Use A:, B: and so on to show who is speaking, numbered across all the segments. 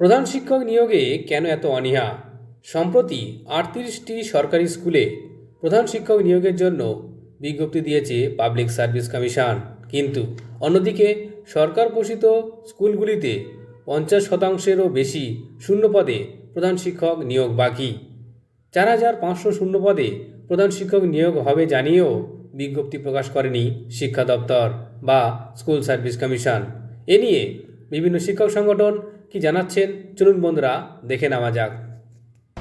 A: প্রধান শিক্ষক নিয়োগে কেন এত অনীহা? সম্প্রতি আটত্রিশটি সরকারি স্কুলে প্রধান শিক্ষক নিয়োগের জন্য বিজ্ঞপ্তি দিয়েছে পাবলিক সার্ভিস কমিশন। কিন্তু অন্যদিকে সরকার পোষিত স্কুলগুলিতে পঞ্চাশ শতাংশেরও বেশি শূন্য পদে প্রধান শিক্ষক নিয়োগ বাকি। চার হাজার পাঁচশো শূন্য পদে প্রধান শিক্ষক নিয়োগ হবে জানিয়েও বিজ্ঞপ্তি প্রকাশ করেনি শিক্ষা দপ্তর বা স্কুল সার্ভিস কমিশন। এ নিয়ে বিভিন্ন শিক্ষক সংগঠন কি জানাচ্ছেন? চলুন বন্ধুরা, দেখে নেওয়া যাক।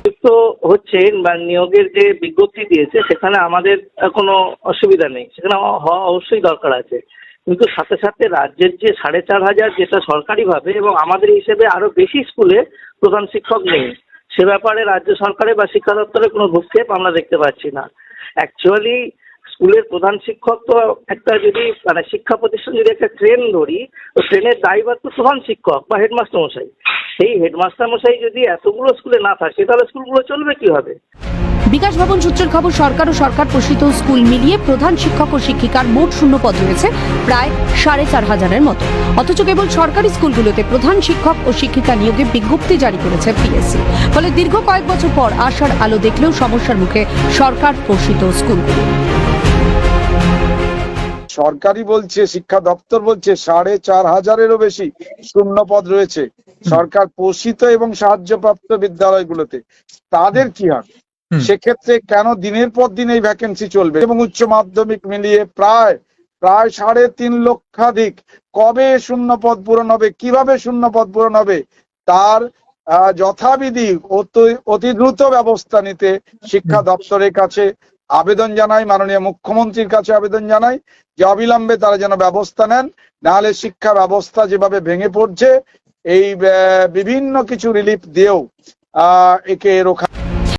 B: যুক্ত হচ্ছে বা নিয়োগের যে বিজ্ঞপ্তি দিয়েছে, সেখানে আমাদের কোনো অসুবিধা নেই। সেখানে হওয়া অবশ্যই দরকার আছে। কিন্তু সাথে সাথে রাজ্যের যে সাড়ে চার হাজার যেটা সরকারিভাবে এবং আমাদের হিসেবে আরও বেশি স্কুলে প্রধান শিক্ষক নেই, সে ব্যাপারে রাজ্য সরকারে বা শিক্ষা দপ্তরের কোনো ভূক্ষেপ আমরা দেখতে পাচ্ছি না। অ্যাকচুয়ালি স্কুলের প্রধান শিক্ষক তো একটা যদি মানে শিক্ষা প্রতিষ্ঠান যদি একটা ট্রেন ধরি, তো ট্রেনের ড্রাইভার তো প্রধান শিক্ষক বা হেডমাস্টার মশাই। সেই হেডমাস্টার মশাই যদি এতগুলো স্কুলে না থাকে তাহলে স্কুলগুলো চলবে কীভাবে?
C: বিকাশ ভবন সূত্রের খবর, সরকার ও সরকার পোষিত স্কুল মিলিয়ে প্রধান শিক্ষক ও শিক্ষিকার মোট শূন্য পদ রয়েছে, প্রায় সাড়ে চার হাজারের মতো। অথচ কেবল সরকারি স্কুলগুলোতে প্রধান শিক্ষক ও শিক্ষিকা নিয়োগে বিজ্ঞপ্তি জারি করেছে পিএসসি। ফলে দীর্ঘ কয়েক বছর পর আশার আলো দেখলেও সমস্যার মুখে সরকার পোষিত স্কুলগুলো
D: সরকারি বলছে শিক্ষা দপ্তর বলছে সাড়ে চার হাজারেরও বেশি শূন্য পদ রয়েছে সরকার পোষিত এবং সাহায্যপ্রাপ্ত বিদ্যালয়গুলোতে। তাদের কি হবে সেক্ষেত্রে কেন দিনের পর দিন এই ভ্যাকেন্সি চলবে? এবং উচ্চ মাধ্যমিক মিলিয়ে প্রায় প্রায় সাড়ে তিন লক্ষাধিক কবে শূন্য পদ পূরণ হবে? কীভাবে শূন্য পদ পূরণ হবে? তার যথাবিধি অতি দ্রুত ব্যবস্থা নিতে শিক্ষা দপ্তরের কাছে আবেদন জানাই, মাননীয় মুখ্যমন্ত্রীর কাছে আবেদন জানাই যে অবিলম্বে তারা যেন ব্যবস্থা নেন। নাহলে শিক্ষা ব্যবস্থা যেভাবে ভেঙে পড়ছে, এই বিভিন্ন কিছু রিলিফ দিয়েও, আহ, একে রোখা